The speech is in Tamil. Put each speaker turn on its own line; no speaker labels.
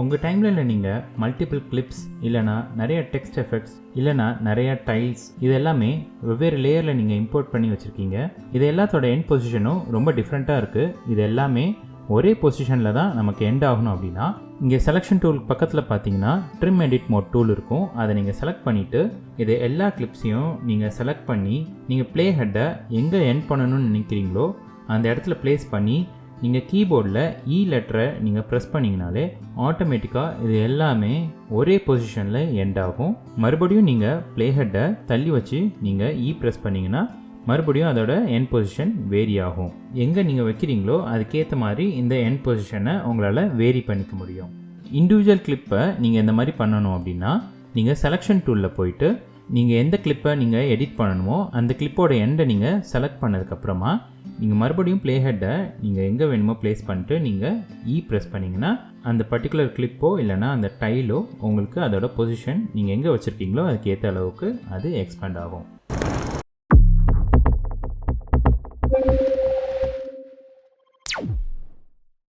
உங்கள் டைம்லைனில் நீங்கள் மல்டிபிள் கிளிப்ஸ் இல்லைனா நிறைய டெக்ஸ்ட் எஃபெக்ட்ஸ் இல்லைனா நிறைய டைல்ஸ் இது எல்லாமே வெவ்வேறு லேயரில் நீங்கள் இம்போர்ட் பண்ணி வச்சுருக்கீங்க. இது எல்லாத்தோட எண்ட் பொசிஷனும் ரொம்ப டிஃப்ரெண்ட்டாக இருக்குது இது எல்லாமே ஒரே பொசிஷனில் தான் நமக்கு எண்ட் ஆகணும் அப்படின்னா இங்கே செலெக்ஷன் டூல் பக்கத்தில் பார்த்தீங்கன்னா ட்ரிம் எடிட் மோட் டூல் இருக்கும். அதை நீங்கள் செலக்ட் பண்ணிவிட்டு இது எல்லா கிளிப்ஸையும் நீங்கள் செலக்ட் பண்ணி நீங்கள் ப்ளே ஹெட்டை எங்கே எண்ட் பண்ணணும்னு நினைக்கிறீங்களோ அந்த இடத்துல ப்ளேஸ் பண்ணி நீங்கள் கீபோர்டில் இ e லெட்டரை நீங்கள் ப்ரெஸ் பண்ணிங்கனாலே ஆட்டோமேட்டிக்காக இது எல்லாமே ஒரே பொசிஷனில் எண்ட் ஆகும். மறுபடியும் நீங்கள் ப்ளே ஹெட்டை தள்ளி வச்சு நீங்கள் இ e ப்ரெஸ் பண்ணிங்கன்னா மறுபடியும் அதோட என் பொசிஷன் வேரி ஆகும். எங்கே நீங்கள் வைக்கிறீங்களோ அதுக்கேற்ற மாதிரி இந்த என் பொசிஷனை உங்களால் வேரி பண்ணிக்க முடியும். இண்டிவிஜுவல் கிளிப்பை நீங்கள் இந்த மாதிரி பண்ணணும் அப்படின்னா நீங்கள் செலெக்ஷன் டூலில் போயிட்டு நீங்கள் எந்த கிளிப்பை நீங்கள் எடிட் பண்ணணுமோ அந்த கிளிப்போட எண்டை நீங்கள் செலக்ட் பண்ணதுக்கப்புறமா நீங்கள் மறுபடியும் ப்ளே ஹெட்டை நீங்கள் எங்கே வேணுமோ ப்ளேஸ் பண்ணிட்டு நீங்கள் இ e ப்ரெஸ் பண்ணிங்கன்னா அந்த பர்டிகுலர் கிளிப்போ இல்லைனா அந்த டைலோ உங்களுக்கு அதோட பொசிஷன் நீங்கள் எங்கே வச்சுருக்கீங்களோ அதுக்கு ஏற்ற அளவுக்கு அது எக்ஸ்பேண்ட் ஆகும்.